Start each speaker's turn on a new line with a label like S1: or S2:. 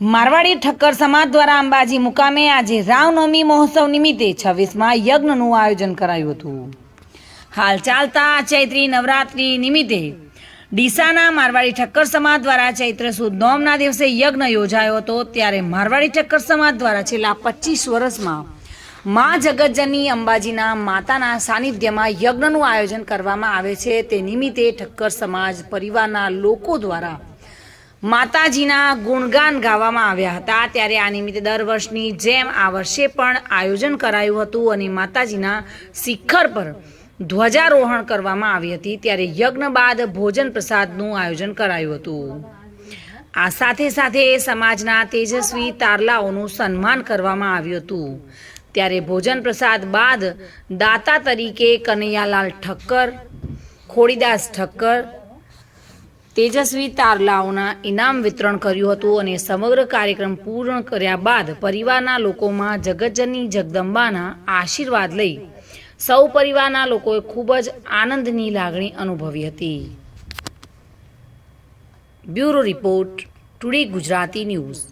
S1: મારવાડી ઠક્કર સમાજ દ્વારા અંબાજી મુકામે આજે રામનવમી મહોત્સવ નિમિત્તે છવ્વીસમાં યજ્ઞનું આયોજન કરાયું હતું. હાલ ચાલતા ચૈત્રી નવરાત્રી નિમિત્તે ડીસાના મારવાડી ઠક્કર સમાજ દ્વારા ચૈત્ર સુદ નોમના દિવસે યજ્ઞ યોજાયો હતો, ત્યારે મારવાડી ઠક્કર સમાજ દ્વારા છેલ્લા પચીસ વર્ષમાં મા જગતજનની અંબાજીના માતાના સાનિધ્યમાં યજ્ઞનું આયોજન કરવામાં આવે છે. તે નિમિત્તે ઠક્કર સમાજ પરિવારના લોકો દ્વારા માતાજીના ગુણગાન ગાવામાં આવ્યા હતા. ત્યારે આ નિમિત્તે દર વર્ષની જેમ આ વર્ષે પણ આયોજન કરાયું હતું અને માતાજીના શિખર પર ધ્વજારોહણ કરવામાં આવી હતી. ત્યારે યજ્ઞ બાદ ભોજન પ્રસાદનું આયોજન કરાયું હતું. આ સાથે સાથે સમાજના તેજસ્વી તારલાઓનું સન્માન કરવામાં આવ્યું હતું. ત્યારે ભોજન પ્રસાદ બાદ દાતા તરીકે કનૈયાલાલ ઠક્કર, ખોડીદાસ ઠક્કર તેજસ્વી તારલાઓના ઇનામ વિતરણ કર્યું હતું અને સમગ્ર કાર્યક્રમ પૂર્ણ કર્યા બાદ પરિવારના લોકોમાં જગતજનની જગદંબાના આશીર્વાદ લઈ સૌ પરિવારના લોકોએ ખૂબ જ આનંદની લાગણી અનુભવી હતી. Bureau report today Gujarati news.